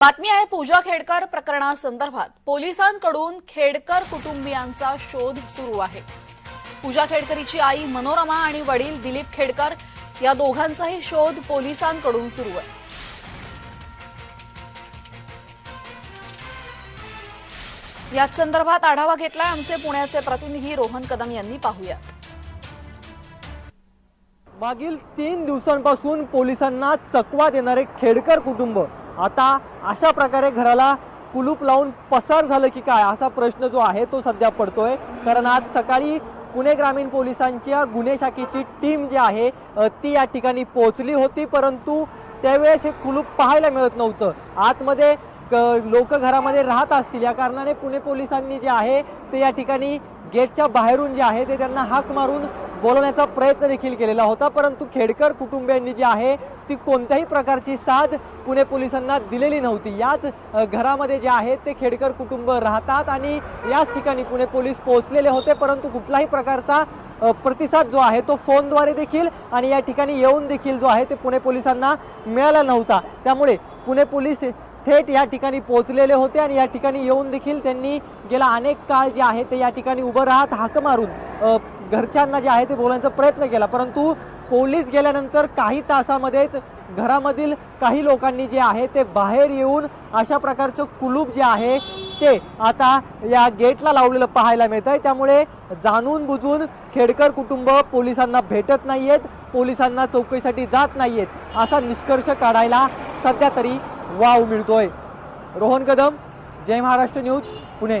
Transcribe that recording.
बातमी आहे पूजा खेडकर प्रकरणासंदर्भात. पोलिसांकडून खेडकर कुटुंबियांचा शोध सुरू आहे. पूजा खेडकरीची आई मनोरमा आणि वडील दिलीप खेडकर या दोघांचाही शोध पोलिसांकडून सुरू आहे. याच संदर्भात आढावा घेतला आमचे पुण्याचे प्रतिनिधी रोहन कदम यांनी. पाहूयात. मागील तीन दिवसांपासून पोलिसांना चकवा देणारे खेडकर कुटुंब आता अशा प्रकारे घराला कुलूप लावून पसार झालं की काय असा प्रश्न जो आहे तो सध्या पडतोय. कारण आज सकाळी पुणे ग्रामीण पोलिसांच्या गुन्हे शाखेची टीम जी आहे ती या ठिकाणी पोहोचली होती परंतु त्यावेळेस हे कुलूप पाहायला मिळत नव्हतं. आतमध्ये लोक घरामध्ये राहत असतील या कारणाने पुणे पोलिसांनी जे आहे ते या ठिकाणी गेटच्या बाहेरून जे आहे ते त्यांना हाक मारून बोलवण्याचा प्रयत्न देखील केलेला होता परंतु खेडकर कुटुंबियांनी जी आहे ती कोणत्याही प्रकारची साथ पुणे पोलिसांना दिलेली नव्हती. याच घरामध्ये जे आहे ते खेडकर कुटुंब राहतात आणि याच ठिकाणी पुणे पोलीस पोहोचलेले होते परंतु कुठलाही प्रकारचा प्रतिसाद जो आहे तो फोनद्वारे देखील आणि या ठिकाणी येऊन देखील जो आहे ते पुणे पोलिसांना मिळाला नव्हता. त्यामुळे पुणे पोलीस थेट या ठिकाणी पोहोचलेले होते आणि या ठिकाणी येऊन देखील त्यांनी गेला अनेक काळ जे आहे ते या ठिकाणी उभं राहत हाक मारून घरच्यांना जे आहे ते बोलण्याचा प्रयत्न केला परंतु पोलीस गेल्यानंतर काही तासामध्येच घरामधील काही लोकांनी जे आहे ते बाहेर येऊन अशा प्रकारचं कुलूप जे आहे ते आता या गेटला लावलेलं पाहायला मिळत आहे त्यामुळे जाणून बुजून खेडकर कुटुंब पोलिसांना भेटत नाहीयेत पोलिसांना चौकशीसाठी जात नाहीयेत असा निष्कर्ष काढायला सध्या तरी वाव मिळतोय. रोहन कदम जय महाराष्ट्र न्यूज पुणे.